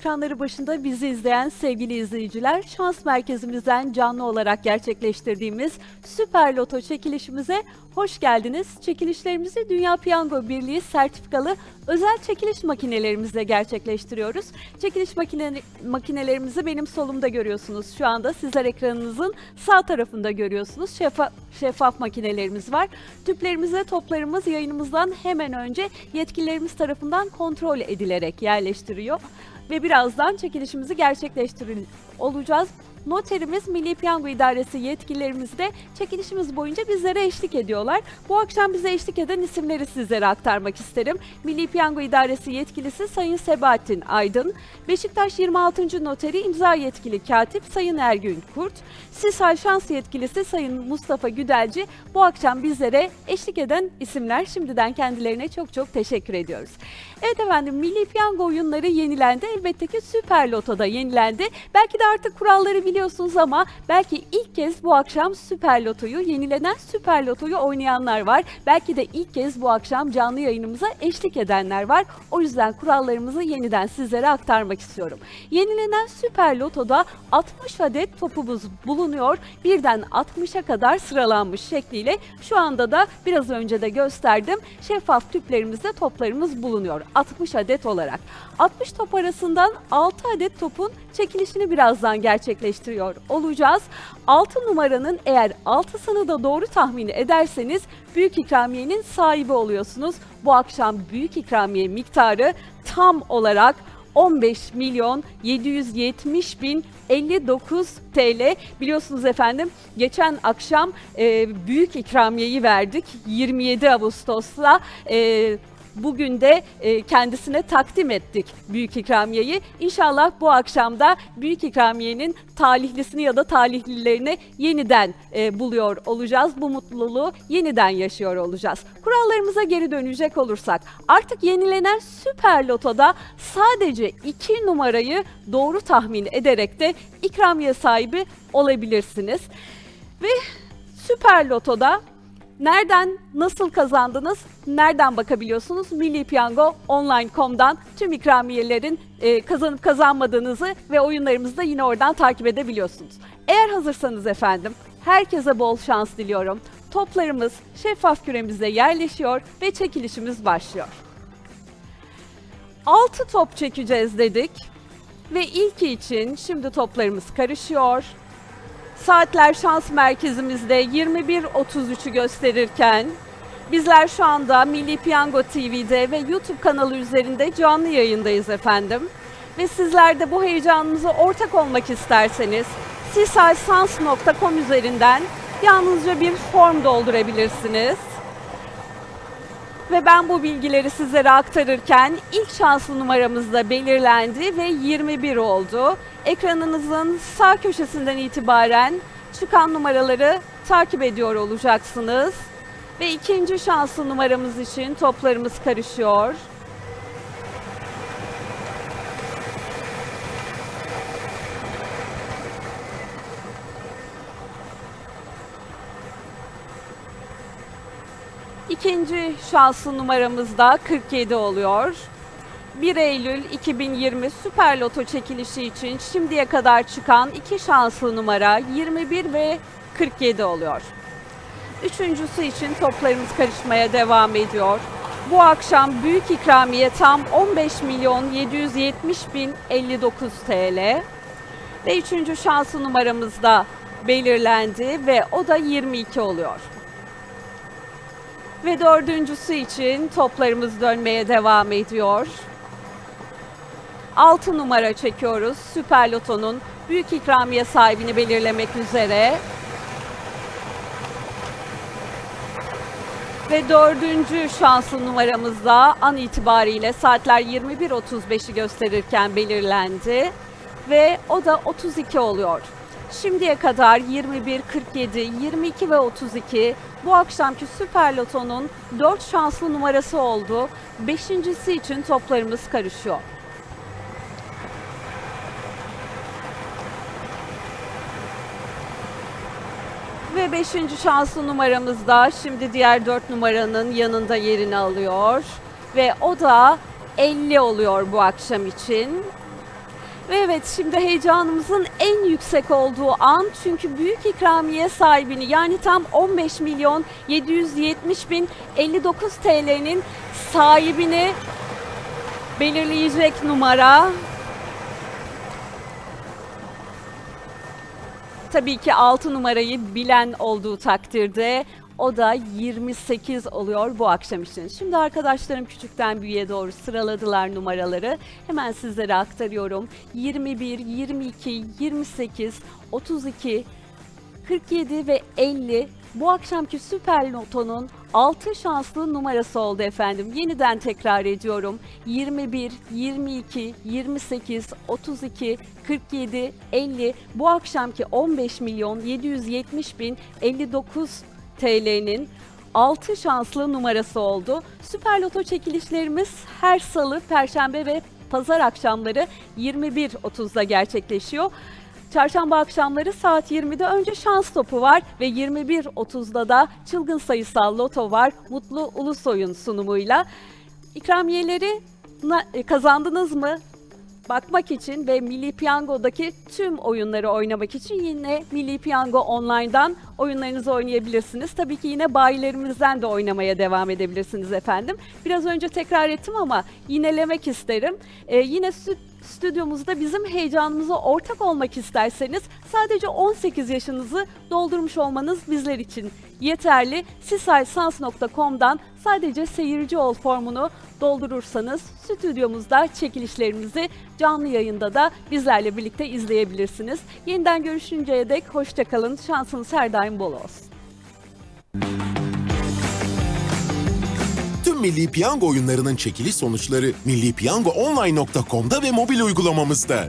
Ekranları başında bizi izleyen sevgili izleyiciler, şans merkezimizden canlı olarak gerçekleştirdiğimiz Süper Loto çekilişimize hoş geldiniz. Çekilişlerimizi Dünya Piyango Birliği sertifikalı özel çekiliş makinelerimizle gerçekleştiriyoruz. Çekiliş makine, makinelerimizi benim solumda görüyorsunuz. Şu anda sizler ekranınızın sağ tarafında görüyorsunuz. Şeffaf, şeffaf makinelerimiz var. Tüplerimiz ve toplarımız yayınımızdan hemen önce yetkililerimiz tarafından kontrol edilerek yerleştiriyor ve birazdan çekilişimizi gerçekleştiril olacağız. Noterimiz Milli Piyango İdaresi yetkililerimiz de çekilişimiz boyunca bizlere eşlik ediyorlar. Bu akşam bize eşlik eden isimleri sizlere aktarmak isterim. Milli Piyango İdaresi yetkilisi Sayın Sebahattin Aydın, Beşiktaş 26. Noteri imza yetkili katip Sayın Ergün Kurt, Sisal Şans yetkilisi Sayın Mustafa Güdelci bu akşam bizlere eşlik eden isimler. Şimdiden kendilerine çok çok teşekkür ediyoruz. Evet efendim Milli Piyango oyunları yenilendi. Elbette ki Süper Loto'da yenilendi. Belki de artık kuralları biliyorsunuz ama belki ilk kez bu akşam Süper Loto'yu, yenilenen Süper Loto'yu oynayanlar var. Belki de ilk kez bu akşam canlı yayınımıza eşlik edenler var. O yüzden kurallarımızı yeniden sizlere aktarmak istiyorum. Yenilenen Süper Loto'da 60 adet topumuz bulunuyor. Birden 60'a kadar sıralanmış şekliyle şu anda da biraz önce de gösterdim. Şeffaf tüplerimizde toplarımız bulunuyor. 60 adet olarak. 60 top arasından 6 adet topun çekilişini birazdan gerçekleştiriyor olacağız. 6 numaranın eğer 6'sını da doğru tahmin ederseniz büyük ikramiyenin sahibi oluyorsunuz. Bu akşam büyük ikramiye miktarı tam olarak 15 milyon 770 bin 59 TL. Biliyorsunuz efendim geçen akşam e, büyük ikramiyeyi verdik 27 Ağustos'ta. E, Bugün de e, kendisine takdim ettik büyük ikramiyeyi. İnşallah bu akşam da büyük ikramiyenin talihlisini ya da talihlilerini yeniden e, buluyor olacağız. Bu mutluluğu yeniden yaşıyor olacağız. Kurallarımıza geri dönecek olursak artık yenilenen Süper Loto'da sadece iki numarayı doğru tahmin ederek de ikramiye sahibi olabilirsiniz. Ve Süper Loto'da Nereden, nasıl kazandınız, nereden bakabiliyorsunuz? Milli Piyango Online.com'dan tüm ikramiyelerin e, kazanıp kazanmadığınızı ve oyunlarımızı da yine oradan takip edebiliyorsunuz. Eğer hazırsanız efendim, herkese bol şans diliyorum. Toplarımız şeffaf küremize yerleşiyor ve çekilişimiz başlıyor. 6 top çekeceğiz dedik ve ilki için şimdi toplarımız karışıyor. Saatler şans merkezimizde 21.33'ü gösterirken bizler şu anda Milli Piyango TV'de ve YouTube kanalı üzerinde canlı yayındayız efendim. Ve sizler de bu heyecanımıza ortak olmak isterseniz sisalsans.com üzerinden yalnızca bir form doldurabilirsiniz. Ve ben bu bilgileri sizlere aktarırken ilk şanslı numaramız da belirlendi ve 21 oldu. Ekranınızın sağ köşesinden itibaren çıkan numaraları takip ediyor olacaksınız. Ve ikinci şanslı numaramız için toplarımız karışıyor. İkinci şanslı numaramız da 47 oluyor. 1 Eylül 2020 Süper Loto çekilişi için şimdiye kadar çıkan iki şanslı numara 21 ve 47 oluyor. Üçüncüsü için toplarımız karışmaya devam ediyor. Bu akşam büyük ikramiye tam 15 milyon 770 bin 59 TL. Ve üçüncü şanslı numaramız da belirlendi ve o da 22 oluyor. Ve dördüncüsü için toplarımız dönmeye devam ediyor. 6 numara çekiyoruz Süper Loto'nun büyük ikramiye sahibini belirlemek üzere. Ve dördüncü şanslı numaramızda an itibariyle saatler 21.35'i gösterirken belirlendi. Ve o da 32 oluyor. Şimdiye kadar 21, 47, 22 ve 32 bu akşamki Süper Loto'nun 4 şanslı numarası oldu. Beşincisi için toplarımız karışıyor. Ve beşinci şanslı numaramız da şimdi diğer dört numaranın yanında yerini alıyor. Ve o da 50 oluyor bu akşam için. Ve evet şimdi heyecanımızın en yüksek olduğu an çünkü büyük ikramiye sahibini yani tam 15 milyon 770 bin 59 TL'nin sahibini belirleyecek numara. Tabii ki 6 numarayı bilen olduğu takdirde o da 28 oluyor bu akşam için. Şimdi arkadaşlarım küçükten büyüğe doğru sıraladılar numaraları. Hemen sizlere aktarıyorum. 21, 22, 28, 32, 47 ve 50 bu akşamki Süper Loto'nun 6 şanslı numarası oldu efendim. Yeniden tekrar ediyorum. 21, 22, 28, 32, 47, 50 bu akşamki 15 milyon 770 bin 59 TL'nin 6 şanslı numarası oldu. Süper Loto çekilişlerimiz her salı, perşembe ve pazar akşamları 21.30'da gerçekleşiyor. Çarşamba akşamları saat 20'de önce şans topu var ve 21.30'da da çılgın sayısal loto var Mutlu Ulusoy'un sunumuyla. İkramiyeleri e, kazandınız mı? Bakmak için ve Milli Piyango'daki tüm oyunları oynamak için yine Milli Piyango Online'dan oyunlarınızı oynayabilirsiniz. Tabii ki yine bayilerimizden de oynamaya devam edebilirsiniz efendim. Biraz önce tekrar ettim ama yinelemek isterim. Ee, yine stü- stüdyomuzda bizim heyecanımıza ortak olmak isterseniz sadece 18 yaşınızı doldurmuş olmanız bizler için yeterli. Sisaysans.com'dan sadece seyirci ol formunu doldurursanız stüdyomuzda çekilişlerimizi canlı yayında da bizlerle birlikte izleyebilirsiniz. Yeniden görüşünceye dek hoşçakalın. Şansınız her daim bol olsun. Tüm Milli Piyango oyunlarının çekiliş sonuçları millipiyangoonline.com'da ve mobil uygulamamızda.